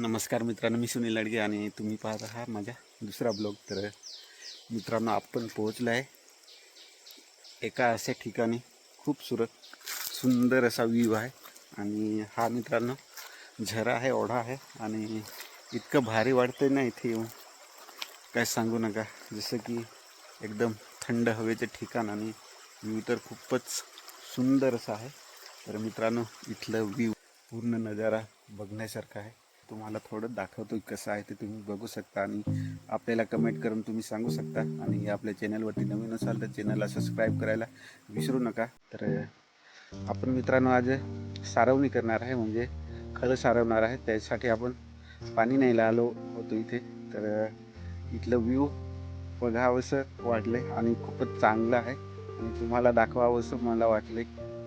नमस्कार मित्रांनो मी सुनील लाडगे आणि तुम्ही पाहत आहात माझ्या दुसरा ब्लॉग. तर मित्रांनो आपण पोहोचलो आहे एका अशा ठिकाणी. खूप सुरत सुंदर असा व्ह्यू आहे. आणि हा मित्रांनो झरा आहे ओढा आहे. आणि इतकं भारी वाटतं ना इथे येऊन. काय सांगू नका. जसं की एकदम थंड हवेचे ठिकाण आणि व्ह्यू तर खूपच सुंदर असा आहे. तर मित्रांनो इथलं व्ह्यू पूर्ण नजारा बघण्यासारखा आहे. तुम्हाला थोडं दाखवतो कसं आहे ते तुम्ही बघू शकता आणि आपल्याला कमेंट करून तुम्ही सांगू शकता. आणि आपल्या चॅनलवरती नवीन असाल तर चॅनलला सबस्क्राईब करायला विसरू नका. तर आपण मित्रांनो आज सारवणी करणार आहे म्हणजे खळं सारवणार आहे. त्यासाठी आपण पाणी न्यायला आलो होतो इथे. तर इथलं व्ह्यू बघावंसं वाटलं आणि खूपच चांगलं आहे. आणि तुम्हाला दाखवावंसं मला वाटले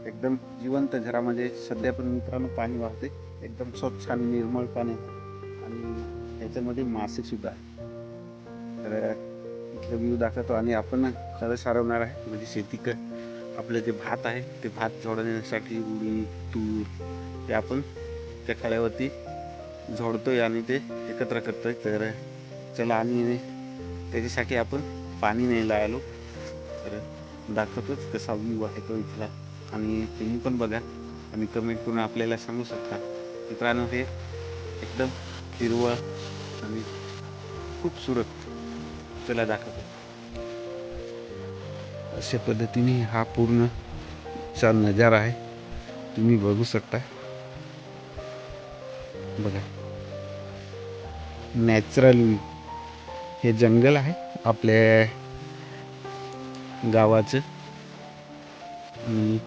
एकदम जिवंत झरा म्हणजे सध्या पण मित्रांनो पाणी वाहते एकदम स्वच्छ आणि निर्मळ पाणी आणि ह्याच्यामध्ये मासे सुद्धा आहे. तर इथलं व्ह्यू दाखवतो आणि आपण खरं सारवणार आहे. म्हणजे शेती क आपलं जे भात आहे ते भात झोडण्यासाठी उडी तूर ते आपण त्या खड्यावरती झोडतोय आणि ते एकत्र करतोय. तर चला आणि त्याच्यासाठी आपण पाणी न्यायला आलो तर दाखवतोच कसा व्ह्यू आहे तो इथला. आणि तुम्ही पण बघा आणि कमेंट करून आपल्याला सांगू शकता. मित्रांनो हे एकदम हिरवळ आणि खूप सुरत चला दाखवतो. अशा पद्धतीने हा पूर्ण चा नजारा आहे. तुम्ही बघू शकता. बघा. नॅचरल हे जंगल आहे आपल्या गावाचं. आणि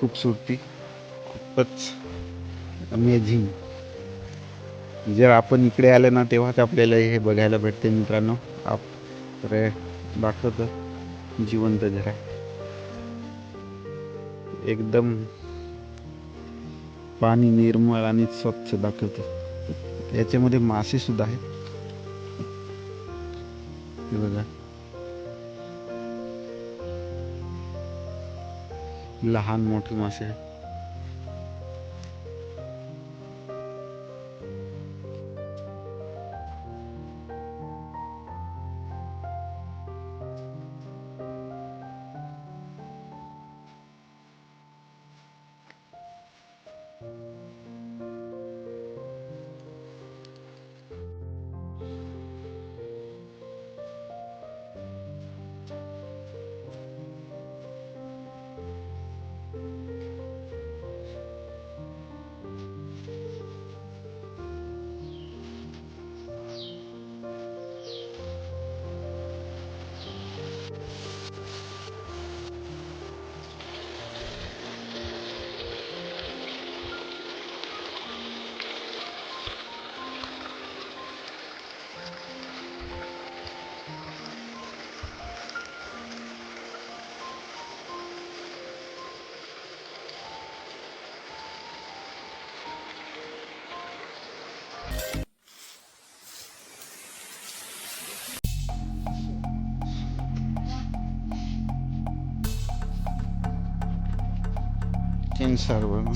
खूपसूरती खूपच अमेझिंग जर आपण इकडे आलं ना तेव्हाच आपल्याला हे बघायला भेटते मित्रांनो. आप तर दाखवतं जिवंत जरा. एकदम पाणी निर्मळ आणि स्वच्छ दाखवतं. याच्यामध्ये मासे सुद्धा आहेत. हे बघा. लहान मोठे मासे आहेत. Kendi serverına.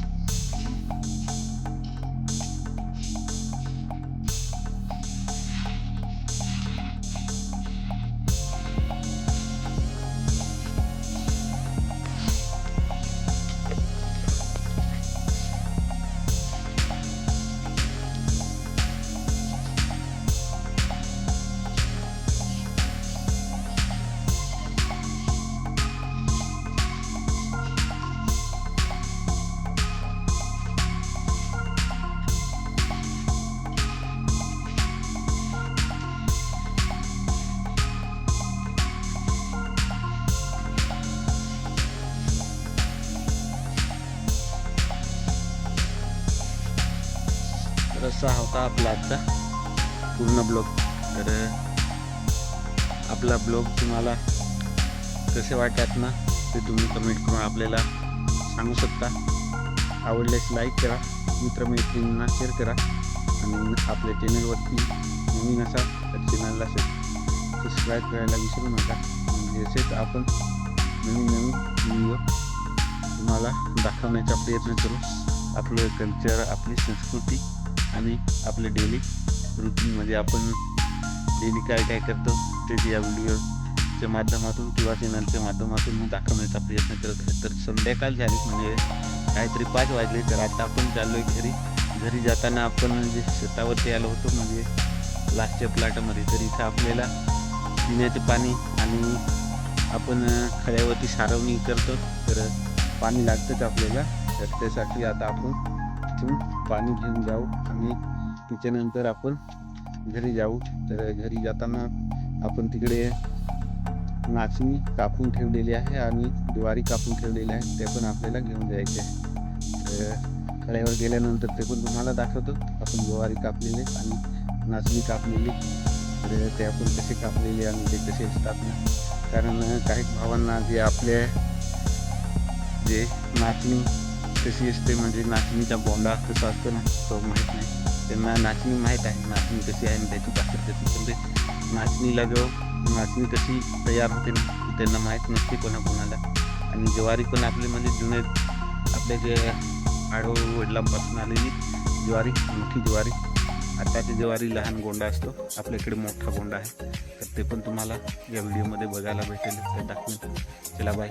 असा होता आपला आजचा पूर्ण ब्लॉग. तर आपला ब्लॉग तुम्हाला कसे वाटतात ना ते तुम्ही कमेंट करून आपल्याला सांगू शकता. आवडल्यास लाईक करा मित्रमैत्रिणींना शेअर करा आणि आपल्या चॅनलवरती नवीन असा तर चॅनलला सबस्क्राईब करायला विसरू नका. जसेच असेच आपण नवीन नवीन व्हिडिओ तुम्हाला दाखवण्याचा प्रयत्न करू. आपलं कल्चर आपली संस्कृती आणि आपलं डेली रुटीनमध्ये म्हणजे आपण डेली काय काय करतो ते या व्हिडिओच्या माध्यमातून किंवा चॅनलच्या माध्यमातून मी दाखवण्याचा प्रयत्न करत आहे. तर संध्याकाळ झाली म्हणजे काहीतरी पाच वाजले तर आता आपण चाललो आहे घरी. घरी जाताना आपण जे शेतावरती आलो होतो म्हणजे लास्टच्या प्लॅटमध्ये तर इथं आपल्याला पिण्याचे पाणी आणि आपण खळ्यावरती खड्यावरती सारवणी करतो. तर पाणी लागतंच आपल्याला. तर त्यासाठी आता आपण तिथून पाणी घेऊन जाऊ आणि त्याच्यानंतर आपण घरी जाऊ. तर घरी जाताना आपण तिकडे नाचणी कापून ठेवलेली आहे आणि ज्वारी कापून ठेवलेली आहे. ते पण आपल्याला घेऊन जायचे आहे. तर खड्यावर गेल्यानंतर ते पण तुम्हाला दाखवतो. आपण ज्वारी कापलेले आणि नाचणी कापलेली तर ते आपण कसे कापलेले आणि ते कसे असतात कारण काही भावांना जे आपल्या जे नाचणी कशी असते म्हणजे नाचणीचा बोंडा कसा असतो ना तो माहीत नाही. त्यांना नाचणी माहीत आहे नाचणी कशी आहे आणि त्याची ताकद कशी पण नाचणीला जो नाचणी कशी तयार होते ना त्यांना माहीत नसते कोणा कोणाला आणि ज्वारी पण आपले म्हणजे जुने आपल्या जे आडो वडिलांपासून आलेली ज्वारी मोठी ज्वारी. आताची ज्वारी लहान गोंडा असतो आपल्याकडे मोठा गोंडा आहे. तर ते पण तुम्हाला या व्हिडिओमध्ये बघायला भेटेल. तर दाखवून. चला बाय